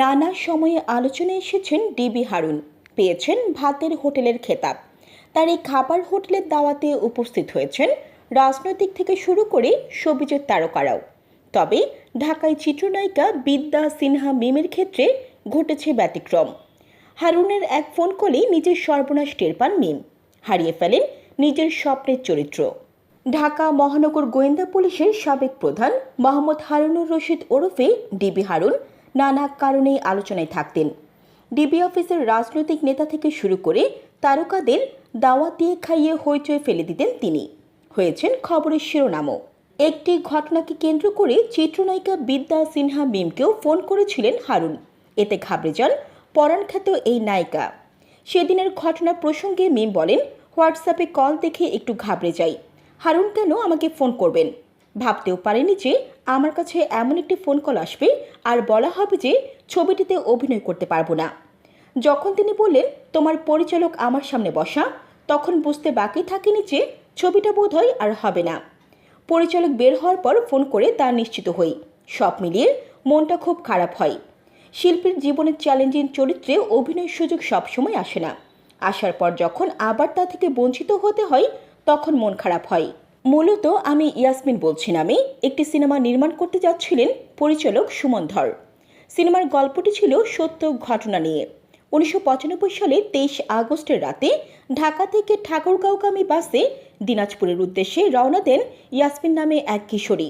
নানা সময়ে আলোচনায় এসেছেন ডিবি হারুন। পেয়েছেন ভাতের হোটেলের খেতাব। তার এই খাবার হোটেলের দাওয়াতে উপস্থিত হয়েছেন রাজনৈতিক থেকে শুরু করে সবিজের তারকারাও। তবে ঢাকায় চিত্রনায়িকা বিদ্যা সিনহা মিমের ক্ষেত্রে ঘটেছে ব্যতিক্রম। হারুনের এক ফোন কলেই নিজের সর্বনাশ টের পান মিম। হারিয়ে ফেলেন নিজের স্বপ্নের চরিত্র। ঢাকা মহানগর গোয়েন্দা পুলিশের সাবেক প্রধান মোহাম্মদ হারুনুর রশিদ ওরফে ডিবি হারুন নানা কারণেই আলোচনায় থাকতেন। ডিবি অফিসের রাজনৈতিক নেতা থেকে শুরু করে তারকাদের দাওয়াত দিয়ে খাইয়ে হইচই ফেলে দিতেন তিনি। হয়েছেন খবরের শিরোনামও। একটি ঘটনাকে কেন্দ্র করে চিত্রনায়িকা বিদ্যা সিনহা মিমকেও ফোন করেছিলেন হারুন। এতে ঘাবড়ে যান পরাণখ্যাত এই নায়িকা। সেদিনের ঘটনা প্রসঙ্গে মিম বলেন, হোয়াটসঅ্যাপে কল দেখে একটু ঘাবড়ে যাই। হারুন, কেন আমাকে ফোন করবেন? ভাবতেও পারেনি যে আমার কাছে এমন একটি ফোন কল আসবে আর বলা হবে যে ছবিটিতে অভিনয় করতে পারব না। যখন তিনি বললেন, তোমার পরিচালক আমার সামনে বসা, তখন বুঝতে বাকি থাকেনি যে ছবিটা বোধহয় আর হবে না। পরিচালক বের হওয়ার পর ফোন করে তা নিশ্চিত হই। সব মিলিয়ে মনটা খুব খারাপ হয়। শিল্পীর জীবনের চ্যালেঞ্জিং চরিত্রে অভিনয়ের সুযোগ সবসময় আসে না। আসার পর যখন আবার তা থেকে বঞ্চিত হতে হয়, তখন মন খারাপ হয়। মূলত আমি ইয়াসমিন বলছি নামে একটি সিনেমা নির্মাণ করতে যাচ্ছিলেন পরিচালক সুমন ধর। সিনেমার গল্পটি ছিল সত্য ঘটনা নিয়ে। উনিশশো পঁচানব্বই সালে তেইশ আগস্টের রাতে ঢাকা থেকে ঠাকুরগাঁওগামী বাসে দিনাজপুরের উদ্দেশ্যে রওনা দেন ইয়াসমিন নামে এক কিশোরী।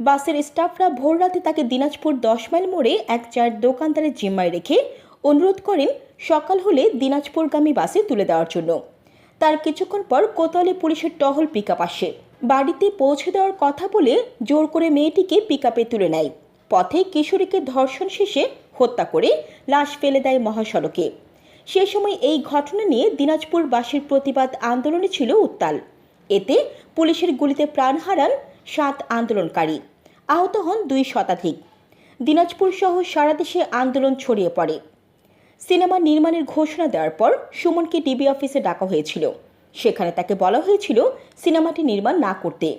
বাসের স্টাফরা ভোর রাতে তাকে দিনাজপুর দশ মাইল মোড়ে এক চায়ের দোকানদারের জিম্মায় রেখে অনুরোধ করেন সকাল হলে দিনাজপুরগামী বাসে তুলে দেওয়ার জন্য। তার কিছুক্ষণ পর কোতোয়ালি পুলিশের টহল পিক আসে। বাড়িতে পৌঁছে দেওয়ার কথা বলে জোর করে মেয়েটিকে পিক তুলে নেয়। পথে কিশোরীকে ধর্ষণ শেষে হত্যা করে লাশ ফেলে দেয় মহাসড়কে। সে সময় এই ঘটনা নিয়ে দিনাজপুরবাসীর প্রতিবাদ আন্দোলনে ছিল উত্তাল। এতে পুলিশের গুলিতে প্রাণ হারান সাত আন্দোলনকারী। আহত হন দুই শতাধিক। দিনাজপুর সহ সারা দেশে আন্দোলন ছড়িয়ে পড়ে। সিনেমা নির্মাণের ঘোষণা দেওয়ার পর সুমনকে ডিবি অফিসে ডাকা হয়েছিল। সেখানে তাকে বলা হয়েছিল, সিনেমাটি নির্মাণ না করতে।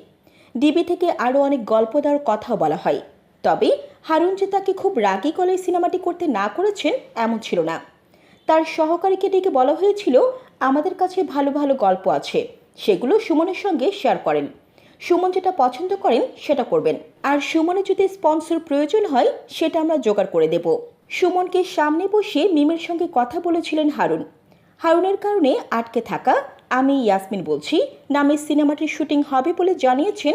ডিবি থেকে আরও অনেক গল্প দেওয়ার কথাও বলা হয়। তবে হারুন যে তাকে খুব রাগী গলায় সিনেমাটি করতে না করেছেন, এমন ছিল না। তার সহকারীকে ডেকে বলা হয়েছিল, আমাদের কাছে ভালো ভালো গল্প আছে। সেগুলো সুমনের সঙ্গে শেয়ার করেন। সুমন যেটা পছন্দ করেন, সেটা করবেন। আর সুমনের যদি স্পন্সর প্রয়োজন হয়, সেটা আমরা জোগাড় করে দেব। সুমনকে সামনে বসিয়ে মিমের সঙ্গে কথা বলেছিলেন হারুন। হারুনের কারণে আটকে থাকা আমি ইয়াসমিন বলছি। নামের সিনেমাটির শুটিং হবে বলে জানিয়েছেন